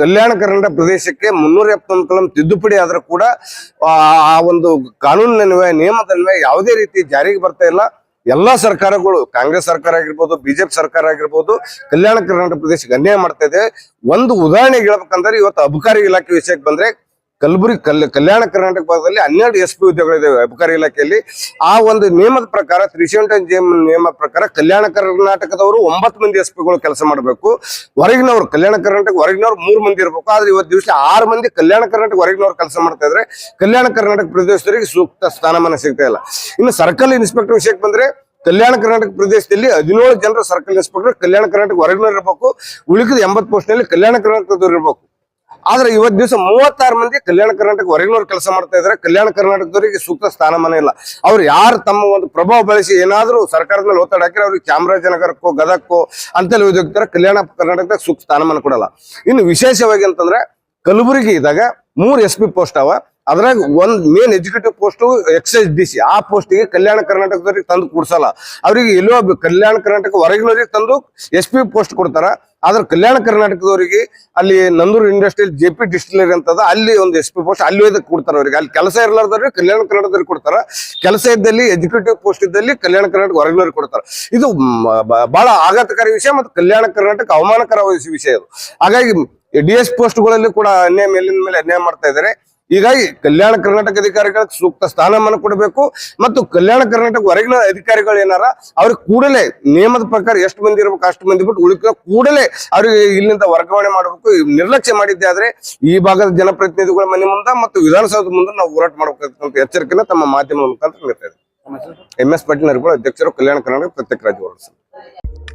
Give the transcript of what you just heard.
ಕಲ್ಯಾಣ ಕರ್ನಾಟಕ ಪ್ರದೇಶಕ್ಕೆ ಮುನ್ನೂರ ಎಪ್ಪತ್ತೊಂದು ಕಲಂ ತಿದ್ದುಪಡಿ ಆದ್ರೂ ಕೂಡ, ಆ ಒಂದು ಕಾನೂನಿನನ್ವಯ ನಿಯಮದನ್ವಯ ಯಾವುದೇ ರೀತಿ ಜಾರಿಗೆ ಬರ್ತಾ ಇಲ್ಲ. ಎಲ್ಲಾ ಸರ್ಕಾರಗಳು, ಕಾಂಗ್ರೆಸ್ ಸರ್ಕಾರ ಆಗಿರ್ಬೋದು, ಬಿಜೆಪಿ ಸರ್ಕಾರ ಆಗಿರ್ಬೋದು ಕಲ್ಯಾಣ ಕರ್ನಾಟಕ ಪ್ರದೇಶಕ್ಕೆ ಅನ್ಯಾಯ ಮಾಡ್ತಾ ಇದೆ. ಒಂದು ಉದಾಹರಣೆಗೆ ಹೇಳ್ಬೇಕಂದ್ರೆ ಇವತ್ತು ಅಬಕಾರಿ ಇಲಾಖೆ ವಿಷಯಕ್ಕೆ ಬಂದ್ರೆ ಕಲಬುರಗಿ ಕಲ್ ಕಲ್ಯಾಣ ಕರ್ನಾಟಕ ಭಾಗದಲ್ಲಿ ಹನ್ನೆರಡು ಎಸ್ ಪಿ ಹುದ್ದೆಗಳಿದ್ದಾವೆ ಅಬಕಾರಿ ಇಲಾಖೆಯಲ್ಲಿ. ಆ ಒಂದು ನಿಯಮದ ಪ್ರಕಾರ ತ್ರೀ ನಿಯಮ ಪ್ರಕಾರ ಕಲ್ಯಾಣ ಕರ್ನಾಟಕದವರು ಒಂಬತ್ತು ಮಂದಿ ಎಸ್ ಪಿಗಳು ಕೆಲಸ ಮಾಡಬೇಕು. ಹೊರಗಿನವರು ಕಲ್ಯಾಣ ಕರ್ನಾಟಕ, ಹೊರಗಿನವ್ರು ಮೂರು ಮಂದಿ ಇರಬೇಕು. ಆದ್ರೆ ಇವತ್ತು ದಿವಸ ಆರು ಮಂದಿ ಕಲ್ಯಾಣ ಕರ್ನಾಟಕ ಹೊರಗಿನವ್ರು ಕೆಲಸ ಮಾಡ್ತಾ ಇದ್ರೆ ಕಲ್ಯಾಣ ಕರ್ನಾಟಕ ಪ್ರದೇಶದವರಿಗೆ ಸೂಕ್ತ ಸ್ಥಾನಮಾನ ಸಿಗ್ತಾ ಇಲ್ಲ. ಇನ್ನು ಸರ್ಕಲ್ ಇನ್ಸ್ಪೆಕ್ಟರ್ ವಿಷಯಕ್ಕೆ ಬಂದ್ರೆ ಕಲ್ಯಾಣ ಕರ್ನಾಟಕ ಪ್ರದೇಶದಲ್ಲಿ ಹದಿನೇಳು ಜನರ ಸರ್ಕಲ್ ಇನ್ಸ್ಪೆಕ್ಟರ್ ಕಲ್ಯಾಣ ಕರ್ನಾಟಕ ಹೊರಗಿನವ್ರು ಇರಬೇಕು. ಉಳಿದ ಎಂಬತ್ತು ಪೋಸ್ಟ್ನಲ್ಲಿ ಕಲ್ಯಾಣ ಕರ್ನಾಟಕದವರು ಇರಬೇಕು. ಆದ್ರೆ ಇವತ್ತು ದಿವಸ ಮೂವತ್ತಾರು ಮಂದಿ ಕಲ್ಯಾಣ ಕರ್ನಾಟಕ ಹೊರಗಿನವ್ರು ಕೆಲಸ ಮಾಡ್ತಾ ಇದ್ದಾರೆ ಕಲ್ಯಾಣ ಕರ್ನಾಟಕದವರಿಗೆ ಸೂಕ್ತ ಸ್ಥಾನಮಾನ ಇಲ್ಲ. ಅವ್ರು ಯಾರು ತಮ್ಮ ಒಂದು ಪ್ರಭಾವ ಬಳಸಿ ಏನಾದ್ರೂ ಸರ್ಕಾರದ ಮೇಲೆ ಒತ್ತಡ ಹಾಕಿದ್ರೆ ಅವ್ರಿಗೆ ಚಾಮರಾಜನಗರಕ್ಕೋ ಗದಕ್ಕೋ ಅಂತೆಲ್ಲ ಹೋಗ್ತಾರೆ ಕಲ್ಯಾಣ ಕರ್ನಾಟಕದಾಗ ಸೂಕ್ತ ಸ್ಥಾನಮಾನ ಕೊಡಲ್ಲ. ಇನ್ನು ವಿಶೇಷವಾಗಿ ಅಂತಂದ್ರೆ ಕಲಬುರಗಿ ಇದ್ದಾಗ ಮೂರ್ ಎಸ್ ಪಿ ಪೋಸ್ಟ್ ಅವ. ಅದ್ರಾಗ ಒಂದ್ main executive post excise D C ಆ ಪೋಸ್ಟಿಗೆ ಕಲ್ಯಾಣ ಕರ್ನಾಟಕದವ್ರಿಗೆ ತಂದು ಕೊಡ್ಸಲ್ಲ. ಅವರಿಗೆ ಎಲ್ಲೋ ಕಲ್ಯಾಣ ಕರ್ನಾಟಕ ಹೊರಗಿನವ್ರಿಗೆ ತಂದು ಎಸ್ ಪಿ ಪೋಸ್ಟ್ ಕೊಡ್ತಾರ. ಆದ್ರೆ ಕಲ್ಯಾಣ ಕರ್ನಾಟಕದವರಿಗೆ ಅಲ್ಲಿ Nandur industrial J P distillery ಅಂತದ, ಅಲ್ಲಿ ಒಂದು ಎಸ್ ಪಿ ಪೋಸ್ಟ್ ಅಲ್ಲಿ ಹೋದಕ್ಕೆ ಕೊಡ್ತಾರ ಅವ್ರಿಗೆ. ಅಲ್ಲಿ ಕೆಲಸ ಇರ್ಲಾರ್ದವ್ರಿಗೆ ಕಲ್ಯಾಣ ಕರ್ನಾಟಕದವ್ರಿಗೆ ಕೊಡ್ತಾರ. ಕೆಲಸ ಇದ್ದಲ್ಲಿ ಎಜುಕೇಟಿವ್ ಪೋಸ್ಟ್ ಇದ್ದಲ್ಲಿ ಕಲ್ಯಾಣ ಕರ್ನಾಟಕ ಹೊರಗಿನವ್ರಿಗೆ ಕೊಡ್ತಾರ. ಇದು ಬಹಳ ಆಘಾತಕಾರಿ ವಿಷಯ ಮತ್ತು ಕಲ್ಯಾಣ ಕರ್ನಾಟಕ ಅವಮಾನಕರ ವಿಷಯ ಇದು. ಹಾಗಾಗಿ ಡಿ ಎಸ್ ಪೋಸ್ಟ್ಗಳಲ್ಲಿ ಕೂಡ ಅನ್ಯಾಯ ಮೇಲಿನ ಮೇಲೆ ಅನ್ಯಾಯ ಮಾಡ್ತಾ ಇದ್ದಾರೆ ಹೀಗಾಗಿ ಕಲ್ಯಾಣ ಕರ್ನಾಟಕ ಅಧಿಕಾರಿಗಳಿಗೆ ಸೂಕ್ತ ಸ್ಥಾನಮಾನ ಕೊಡಬೇಕು ಮತ್ತು ಕಲ್ಯಾಣ ಕರ್ನಾಟಕ ಹೊರಗಿನ ಅಧಿಕಾರಿಗಳು ಏನಾರ ಅವ್ರಿಗೆ ಕೂಡಲೇ ನಿಯಮದ ಪ್ರಕಾರ ಎಷ್ಟು ಮಂದಿ ಇರಬೇಕು ಅಷ್ಟು ಮಂದಿ ಬಿಟ್ಟು ಉಳಿಕ ಕೂಡಲೇ ಅವ್ರಿಗೆ ಇಲ್ಲಿಂದ ವರ್ಗಾವಣೆ ಮಾಡಬೇಕು. ನಿರ್ಲಕ್ಷ್ಯ ಮಾಡಿದ್ದೆ ಆದ್ರೆ ಈ ಭಾಗದ ಜನಪ್ರತಿನಿಧಿಗಳ ಮನೆ ಮುಂದೆ ಮತ್ತು ವಿಧಾನಸೌಧ ಮುಂದೆ ನಾವು ಹೋರಾಟ ಮಾಡಬೇಕಂತ ಎಚ್ಚರಿಕೆನ ತಮ್ಮ ಮಾಧ್ಯಮದ ಮುಖಾಂತರ ನೀಡ್ತಾ ಇದ್ದೀವಿ ಎಂ ಎಸ್ ಪಾಟೀಲ್ ಅಧ್ಯಕ್ಷರು ಕಲ್ಯಾಣ ಕರ್ನಾಟಕ ಪ್ರತ್ಯೇಕ ರಾಜ್ಯ.